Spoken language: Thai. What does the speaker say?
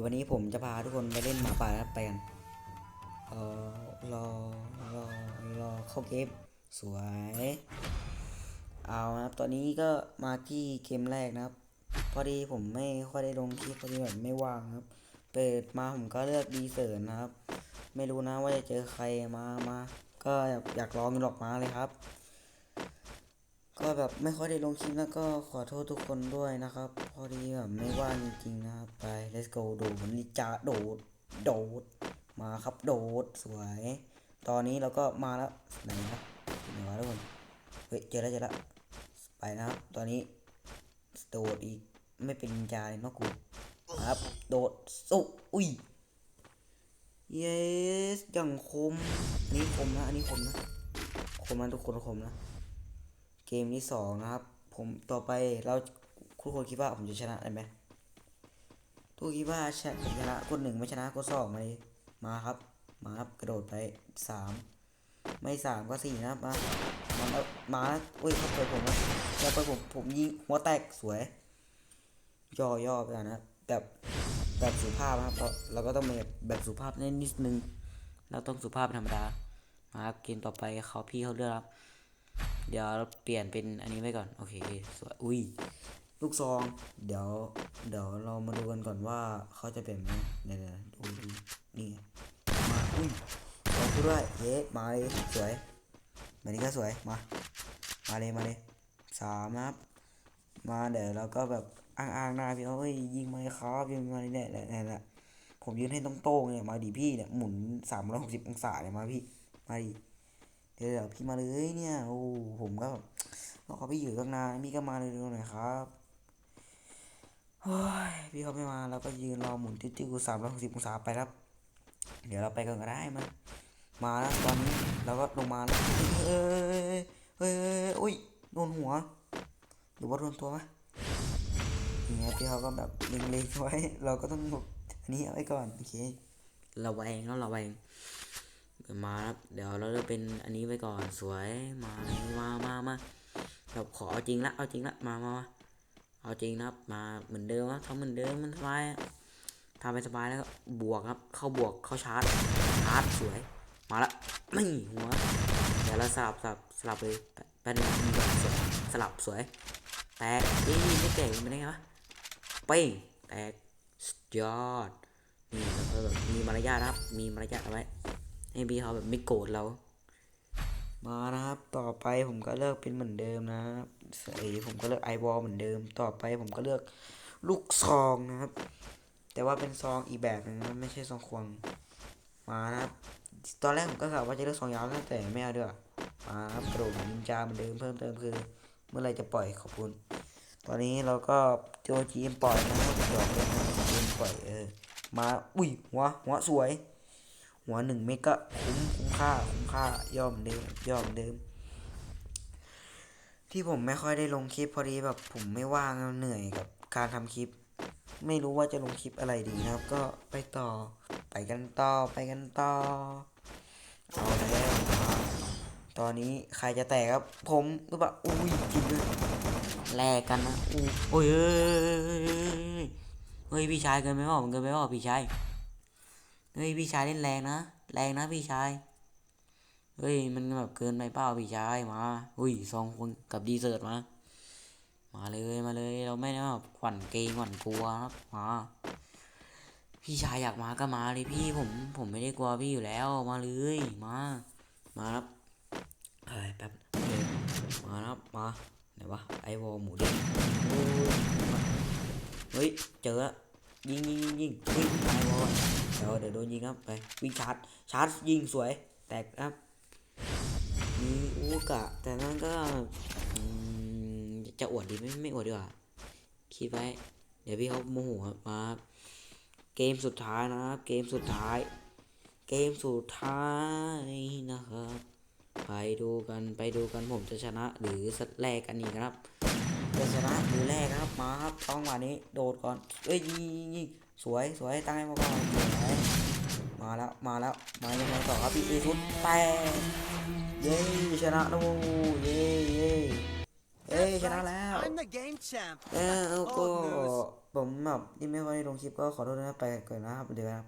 ยววันนี้ผมจะพาทุกคนไปเล่นหมาป่าแล้วไปกันเออรอรอรอเข้าเกมสวย เอานะครับตอนนี้ก็มาที่เกมแรกนะครับ พอดีผมไม่ค่อยได้ลงคลิปพอดีแบบไม่ว่างครับ เปิดมาผมก็เลือกดีเซิร์นนะครับ ไม่รู้นะว่าจะเจอใครมามาก็อยากอยากลองหลอกมาเลยครับ ก็แบบไม่ค่อยได้ลงคลิปแล้วก็ขอโทษทุกคนด้วยนะครับ พอดีแบบไม่ว่างจริงๆนะครับ ไป let's go โดดนิจาโดด โดด มาครับโดดสวย ตอนนี้เราก็มาแล้วไหนนะไหนวะทุกคนเฮ้ยเจอแล้วเจอแล้วไปนะครับ ตอนนี้โดดอีกไม่เป็นจาเลยนอะกูครับ โดดสุอุ้ยเยสอย่างคมนนี้คมนะอันนี้คมนะคมนะทุกคนคมนะ เกมที่สองนะครับ ผมต่อไปเราทุกคนคิดว่าผมจะชนะได้ไหมทุกคิดว่าชนะชนะคนหนึ่งไม่ชนะคนสองมาเลยมาครับ มาครับกระโดดไปสามไม่สามก็สี่นะครับมามาแล้วมาแล้วอุ้ยเขาเปิดผมนะแล้วไปผมผมยิงหัวแตกสวย ย่อย่อไปก่อนะแบบแบบสุภาพนะครับเพราะเราก็ต้องแบบแบบสุภาพนิดนิดนึงเราต้องสุภาพธรรมดามาครับเกมต่อไปเขาพี่เขาเลือกครับ เดี๋ยวเราเปลี่ยนเป็นอันนี้ไว้ก่อน โอเคสวยอุ้ยลูกซอง เดี๋ยว เดี๋ยวเรามาดูกันก่อนว่าเขาจะเปลี่ยนไหมเดี๋ยวดูนี่มาอุ้ยลองดูด้วยเย้มาเลยสวยแบบนี้ก็สวยมา มาเลยมาเลยสามครับมาเดี๋ยวเราก็แบบอ้างๆหน้าพี่เอ้ยยิงมาเลยครับยิงมาเลยเนี่ยแหละเนี่ยแหละผมยืนให้ตรงๆเนี่ยมาดิพี่เนี่ยหมุนสามร้อยหกสิบองศาเนี่ยมาพี่มาดิ เดี๋ยวพี่มาเลยเนี่ย โอ้ผมก็แบบรอพี่อยู่ตั้งนานพี่ก็มาเลยๆหน่อยครับโอ้ยพี่เขาไม่มาเราก็ยืนรอหมุนติ้วๆสามร้อยหกสิบองศาไปครับ เดี๋ยวเราไปกันก็ได้มามาแล้วตอนนี้เราก็ลงมาแล้วเฮ้ยเฮ้ยเฮ้ยอุ้ยโดนหัวหรือว่าโดนตัวไหมอย่างเงี้ยพี่เขาก็แบบเล็งๆไว้ เราก็ต้องแบบอันนี้เอาไว้ก่อนโอเคเระแวงแล้วระแวง มาครับ เดี๋ยวเราจะเป็นอันนี้ไว้ก่อนสวยมามามามาเราขอเอาจริงละเอาจริงละมามามาเอาจริงนะครับ มาเหมือนเดิมครับทำเหมือนเดิมมันสบายทำไปสบายแล้วก็บวกครับ เข้าบวกเข้าชาร์จชาร์จสวย มาละไม่หัวเดี๋ยวเราสลับสลับสลับเลยแปแป๊บนึงสวยสลับสวย แตกนี่ไม่เก่งไม่ได้ไงวะเป้งแตกยอดนี่แล้วก็แบบมีมารยาทครับ มีมารยาทเอาไว้ ให้พี่เขาแบบไม่โกรธเรามานะครับ ต่อไปผมก็เลือกเป็นเหมือนเดิมนะครับไอผมก็เลือกไอวอลเหมือนเดิม ต่อไปผมก็เลือกลูกซองนะครับ แต่ว่าเป็นซองอีกแบบนึงนะไม่ใช่ซองควง มานะครับตอนแรกผมก็กะว่าจะเลือกซองยาวนะแต่ไม่เอาด้วยมาครับกระโดดนินจาเหมือนเดิมเพิ่มเติมคือ เมื่อไรจะปล่อยขอบคุณ ตอนนี้เราก็โจจีมปล่อยนะครับดอกเลยนะจีมปล่อยเออมาอุ้ยหัวหัวสวย หัวหนึ่งเมกก็คุ้มคุ้มค่าคุ้มค่าย่อมเดิมย่อมเดิม ที่ผมไม่ค่อยได้ลงคลิปพอดีแบบผมไม่ว่างเหนื่อยกับการทำคลิป ไม่รู้ว่าจะลงคลิปอะไรดีนะครับ ก็ไปต่อไปกันต่อไปกันต่อเอาแล้วตอนนี้ใครจะแตกครับ ผมหรือเปล่าอุ้ยจริงด้วยแลกกันนะอู้โอ้ยเฮ้ยเฮ้ยพี่ชายเกินไปเปล่าเกินไปเปล่าพี่ชาย เฮ้ยพี่ชายเล่นแรงนะ แรงนะพี่ชาย เฮ้ยมันแบบเกินไปเปล่าพี่ชายมา อุ้ยสองคนกับดีเซิร์ตมา มาเลยมาเลยเราไม่ได้แบบขวัญเกรงขวัญกลัวครับมาพี่ชายอยากมาก็มาเลยพี่ผมผมไม่ได้กลัวพี่อยู่แล้วมาเลยมา มาครับเอ้ยแป๊บมาครับมาไหนวะไอวอลหมูเด้งเฮ้ยเจอละ ยิงยิงยิงยิงเฮ้ยไอวอเดี๋ยวเดี๋ยวโดนยิงครับไปวิ่งชาร์จชาร์จยิงสวย แตกครับมีอูกะ แต่นั้นก็จะอวดดีไม่ไม่อวดดีกว่าคิดไว้ เดี๋ยวพี่เขาโมโหครับมาครับเกมสุดท้ายนะครับ เกมสุดท้าย เกมสุดท้ายนะครับ ไปดูกันไปดูกันผมจะชนะหรือแลกกันอีกครับ จะชนะหรือแลกนะครับ มาครับต้องวันนี้โดดก่อนเอ้ยยิงยิงยิงสวยสวยตั้งให้มาก่อนสวยมาแล้วมาแล้วมายังไงต่อครับพี่เอทุนแต่เย้ชนะแล้วเย้เย้ไปเอ้ย That's ชนะ right, แล้ว I'm the game champ. เออเอาก็ Old news. ผมแบบที่ไม่ค่อยได้ลงคลิปก็ขอโทษนะครับไปก่อนนะครับเดี๋ยวครับ